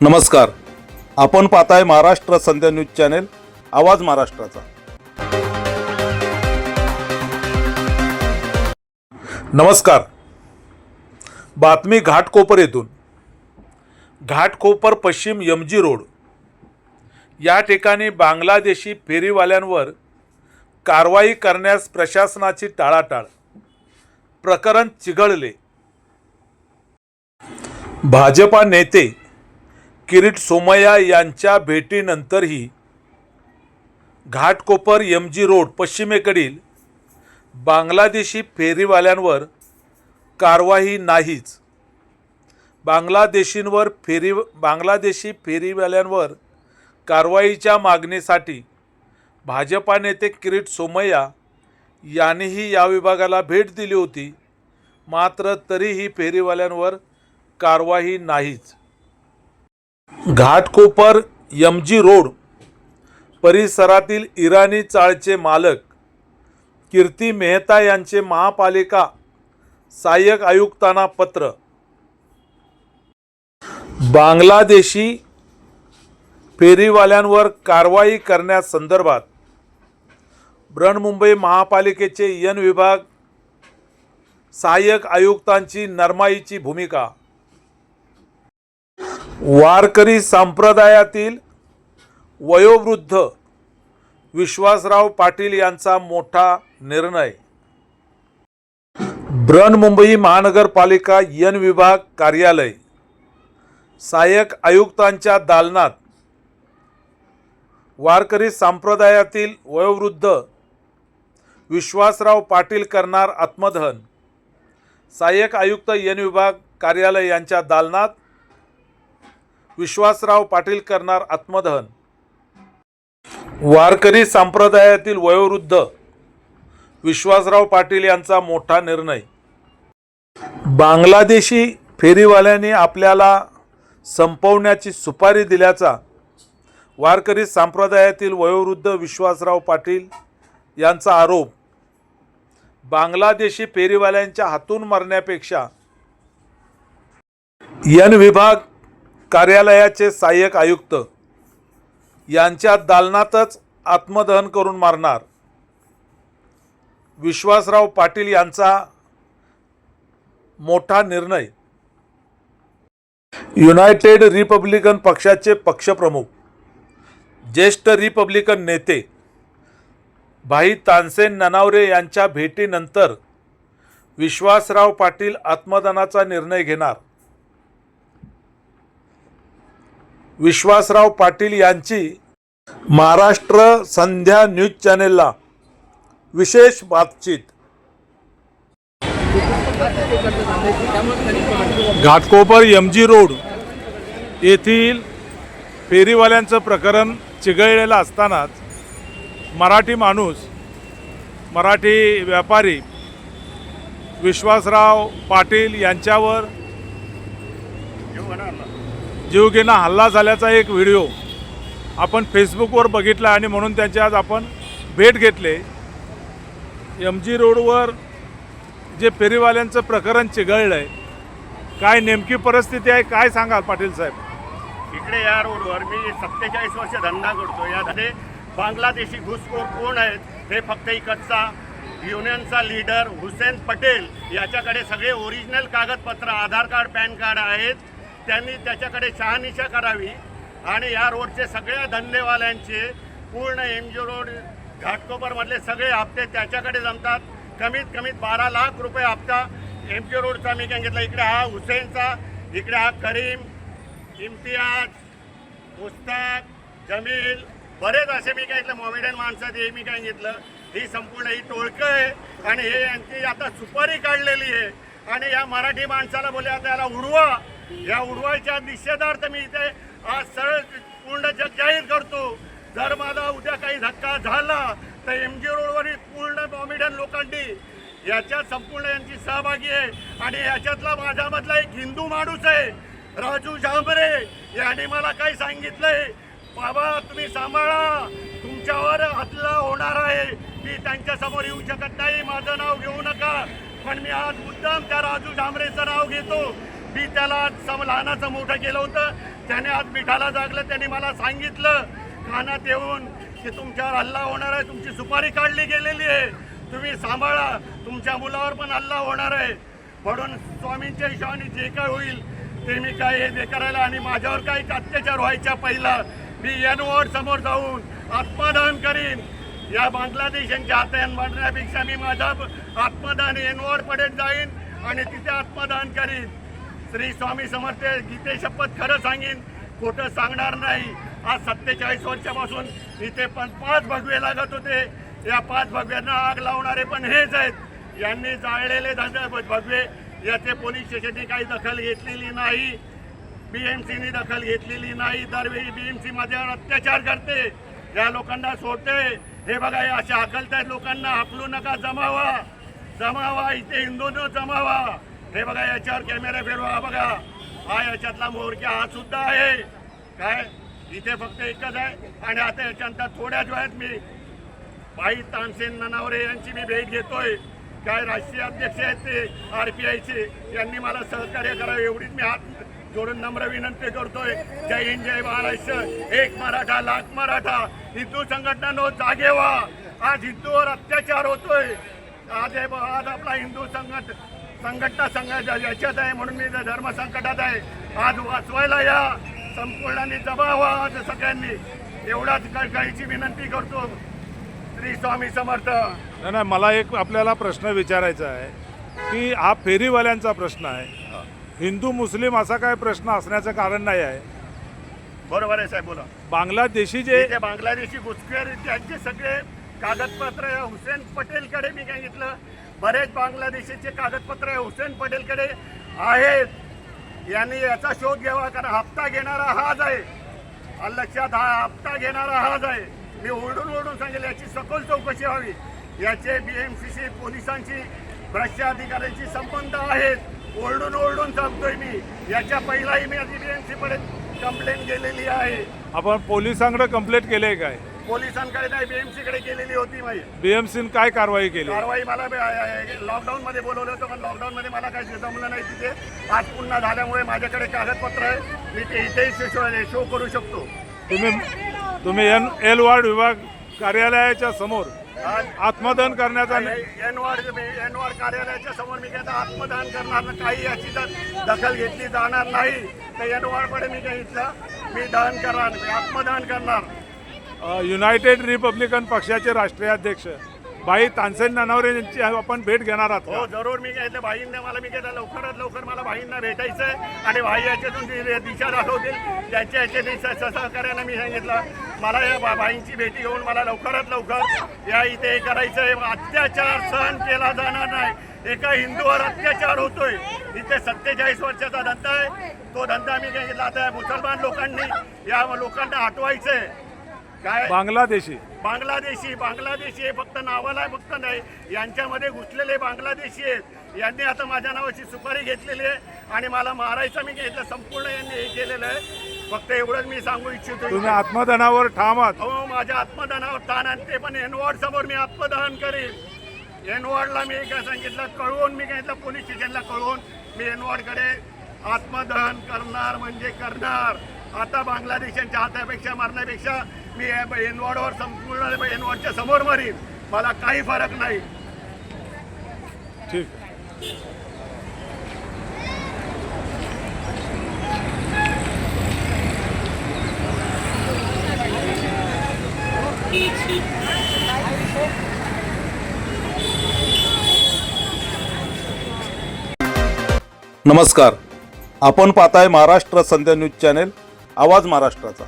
नमस्कार. आपण पाहताय महाराष्ट्र संध्या न्यूज चॅनेल आवाज महाराष्ट्राचा. नमस्कार. बातमी घाटकोपर येथून. घाटकोपर पश्चिम यमजी रोड. या ठिकाणी बांगलादेशी फेरीवाल्यांवर कारवाई करण्यास प्रशासनाची टाळाटाळ. प्रकरण चिघळले. भाजपा नेते किरीट सोमय्या यांच्या भेटीनंतरही घाटकोपर एम जी रोड पश्चिमेकडील बांगलादेशी फेरीवाल्यांवर कारवाई नाहीच. बांगलादेशींवर फेरी बांगलादेशी फेरीवाल्यांवर कारवाईच्या मागणीसाठी भाजपा नेते किरीट सोमय्या यांनीही या विभागाला भेट दिली होती मात्र तरीही फेरीवाल्यांवर कारवाई नाहीच. घाटकोपर यमजी रोड परिसरातील इराणी चाळचे मालक कीर्ती मेहता यांचे महापालिका सहाय्यक आयुक्तांना पत्र. बांगलादेशी फेरीवाल्यांवर कारवाई करण्यासंदर्भात बृहन्मुंबई महापालिकेचे यन विभाग सहाय्यक आयुक्तांची नरमाईची भूमिका. वारकरी संप्रदायातील वयोवृद्ध विश्वासराव पाटील यांचा मोठा निर्णय. बृहन्मुंबई महानगरपालिका यन विभाग कार्यालय. सहाय्यक आयुक्तांच्या दालनात वारकरी संप्रदायातील वयोवृद्ध विश्वासराव पाटील करणार आत्मदहन. सहाय्यक आयुक्त यन विभाग कार्यालय यांच्या दालनात विश्वासराव पाटील करणार आत्मदहन. वारकरी संप्रदायातील वयोवृद्ध विश्वासराव पाटील यांचा मोठा निर्णय. बांगलादेशी फेरीवाल्यांनी आपल्याला संपवण्याची सुपारी दिल्याचा वारकरी संप्रदायातील वयोवृद्ध विश्वासराव पाटील यांचा आरोप. बांगलादेशी फेरीवाल्यांच्या हातून मरण्यापेक्षा यन विभाग कार्यालयाचे सहाय्यक आयुक्त यांच्या दालनातच आत्मदहन करून मारणार. विश्वासराव पाटील यांचा मोठा निर्णय. युनायटेड रिपब्लिकन पक्षाचे पक्षप्रमुख ज्येष्ठ रिपब्लिकन नेते भाई तानसेन ननावरे यांच्या भेटीनंतर विश्वासराव पाटील आत्मदानाचा निर्णय घेणार. विश्वासराव पाटील यांची महाराष्ट्र संध्या न्यूज चॅनेलला विशेष बातचीत. घाटकोपर एम जी रोड येथील फेरीवाल्यांचं प्रकरण चिघळलेलं असतानाच मराठी माणूस मराठी व्यापारी विश्वासराव पाटील यांच्यावर जीवघेणा हल्ला झाल्याचा एक व्हिडिओ आपण फेसबुकवर बघितला आणि म्हणून त्यांची आज आपण भेट घेतले. एम जी रोडवर जे फेरीवाल्यांचं प्रकरण चिघळलं आहे काय नेमकी परिस्थिती आहे काय सांगाल पाटील साहेब? इकडे या रोडवर मी सत्तेचाळीस वर्ष धंदा करतो. यामध्ये बांगलादेशी घुसखोर कोण आहेत हे फक्त इकडचा युनियनचा लीडर हुसेन पटेल याच्याकडे सगळे ओरिजिनल कागदपत्र आधार कार्ड पॅन कार्ड आहेत. त्यांनी त्याच्याकडे शहानिशा करावी आणि या रोडचे सगळ्या धंदेवाल्यांचे पूर्ण एम जी रोड घाटकोपरमधले सगळे हप्ते त्याच्याकडे जमतात. कमीत कमीत बारा लाख रुपये हप्ता एम जी रोडचा मी काय घेतला. इकडे हा हुसेनचा इकडे हा करीम इम्तियाज मुस्ताक जमील बरेच असे मी काय घेतलं. मॉमेडियन माणसं हे मी काय घेतलं. ही संपूर्ण ही टोळकं आहे आणि हे यांची आता सुपारी काढलेली आहे. आणि या मराठी माणसाला बोलले त्याला याला उडवा या उडवायच्या निषेधार्थ मी इथे आज सरळ पूर्ण जग जाहीर करतो. जर मला उद्या काही धक्का झाला तर एम जी रोडवरील पूर्ण बॉमिडन लोकांनी याच्यात संपूर्ण यांची सहभागी आहे. आणि याच्यातला माझ्यामधला एक हिंदू माणूस आहे राजू झांबरे यांनी मला काही सांगितलंय. बाबा तुम्ही सांभाळा. तुमच्यावर हल्ला होणार आहे. मी त्यांच्यासमोर येऊ शकत नाही. माझं नाव घेऊ नका. पण मी आज मुद्दाम त्या राजू झांबरेचं नाव घेतो. मी त्याला सम लहानाचं मोठं केलं होतं. त्याने आज मिठाला जागलं त्याने मला सांगितलं कानात येऊन की तुमच्यावर हल्ला होणार आहे तुमची सुपारी काढली गेलेली आहे. तुम्ही सांभाळा तुमच्या मुलावर पण हल्ला होणार आहे. म्हणून स्वामींच्या हिशोबाने जे काय होईल ते मी काय हे करायला आणि माझ्यावर काही अत्याचार व्हायच्या पहिला मी एन वॉर्ड समोर जाऊन आत्मदान करीन. या बांगलादेशांच्या हातान मारण्यापेक्षा मी माझा आत्मदान एन वॉर्ड पडेल जाईन आणि तिथे आत्मदान करीन. श्री स्वामी समर्थ गीते शपथ खरं सांगेन खोटं सांगणार नाही. आज सत्तेचाळीस वर्षापासून इथे पण पाच भगवे लागत होते. या पाच भगव्यांना आग लावणारे पण हेच आहेत. यांनी जाळलेले भगवे याचे पोलीस स्टेशनने काही दखल घेतलेली नाही. बीएमसीने दखल घेतलेली नाही. दरवेळी बीएमसी माझ्यावर अत्याचार करते. या लोकांना सोडते. हे बघा हे अशा आहेत लोकांना हकलू नका जमावा. जमावा इथे हिंदूंनो जमावा. हे बघा याच्यावर कॅमेरा फिरवा बघा. हा याच्यातला मोरक्या हा सुद्धा आहे. काय? इथे फक्त एकच आहे. आणि आता याच्यानंतर थोड्याच वेळात मी भाई तानसेन ननावरे यांची मी भेट घेतोय. काय राष्ट्रीय अध्यक्ष आहेत ते आर पी आयचे. यांनी मला सहकार्य करावं एवढीच मी हात जोडून नम्र विनंती करतोय. जय हिंद जय महाराष्ट्र. एक मराठा लाख मराठा. हिंदू संघटनांनो जागे व्हा. आज हिंदूवर अत्याचार होतोय. आज हे ब- आज आपला हिंदू संघट संघटना संघ याच्यात आहे म्हणून मी धर्म संकटात आहे. आज वाचवायला या. संपूर्णांनी जमा व्हा आज सगळ्यांनी. एवढाच कळकळीची विनंती करतो. श्री स्वामी समर्थ. नाही नाही मला एक आपल्याला प्रश्न विचारायचा आहे की हा फेरीवाल्यांचा प्रश्न आहे. हिंदू मुस्लिम असा काय प्रश्न असण्याचं कारण नाही आहे? बरोबर आहे साहेब बोला. बांगलादेशी जे बांगलादेशी घुसखोर त्यांचे सगळे कागदपत्र हुसेन पटेलकडे मी सांगितलं बरेच बांगलादेशीचे कागदपत्र हुसेन पटेलकडे आहेत. यांनी याचा शोध घ्यावा कारण हप्ता घेणारा हाच आहे. लक्षात हा हप्ता घेणारा हाच आहे. मी ओरडून ओरडून सांगेल याची सखोल चौकशी व्हावी याचे बी एम सी पोलिसांची पोलिसांशी भ्रष्टाधिकाऱ्यांशी संबंध आहेत. ओरडून ओरडून सांगतोय मी. याच्या पहिलाही मी एम सी कडे कंप्लेंट केलेली आहे. आपण पोलिसांकडे कंप्लेंट केली आहे काय? पोलिसांकडे नाही बीएमसी कडे गेलेली होती माझी बीएमसीने काय कारवाई केली? कारवाई मला लॉकडाऊन मध्ये बोलवलं होतं पण लॉकडाऊन मध्ये मला काही जमलं नाही तिथे. आज पुन्हा झाल्यामुळे माझ्याकडे कागदपत्र आहे. मी ते इथेही शो शो करू शकतो. तुम्ही तुम्ही एन एल वार्ड विभाग कार्यालयाच्या समोर आज आत्मदहन करण्याचा एनवार एनवार कार्यालयाच्या समोर मी काय आत्मदान करणार. काही याची जर दखल घेतली जाणार नाही तर एनवारकडे मी काही इथलं मी दहन करणार मी आत्मदान करणार. युनायटेड रिपब्लिकन पक्षाचे राष्ट्रीय अध्यक्ष. भाई तानसेन नानावरे यांची आपण भेट घेणार आहात हो जरूर. मी काय भाईंना मला मी काय लवकरात लवकर मला भाईंना भेटायचं आहे आणि भाई याच्यातून दिशा दाखवतील. त्यांच्या याच्या स- सहकार्यानं मी सांगितलं. मला या भाईंची भेटी घेऊन मला लवकरात लवकर या इथे हे करायचं आहे अत्याचार सहन केला जाणार नाही. एका हिंदूवर अत्याचार होतोय. इथे सत्तेचाळीस वर्षाचा धंदा आहे. तो धंदा मी घेतला. आता मुसलमान लोकांनी या लोकांना हटवायचं आहे काय? बांगलादेशी. बांगलादेशी बांगलादेशी हे फक्त नावाला आहे, फक्त नाही. यांच्यामध्ये घुसलेले बांगलादेशी आहेत. यांनी आता माझ्या नावाची सुपारी घेतलेली आहे आणि मला मारायचं मी घेतलं संपूर्ण यांनी हे केलेलं आहे. फक्त एवढंच मी सांगू इच्छितो. तुम्ही आत्मदहनावर ठाम आहात. हो माझ्या आत्मदहनावर ताण आणि ते पण एनवॉर्ड समोर मी आत्मदहन करीन. एनवॉर्डला मी काय सांगितलं कळवून मी सांगितलं पोलीस स्टेशनला कळवून मी एनवॉर्डकडे आत्मदहन करणार म्हणजे करणार. आता बांगलादेशांच्या हातापेक्षा मारण्यापेक्षा मी एनवॉर्डवर संपूर्ण एनवॉर्डच्या समोर मारीन. मला काही फरक नाही. ठीक. नमस्कार. आपण पाहताय महाराष्ट्र संध्या न्यूज चॅनेल. आवाज महाराष्ट्राचा.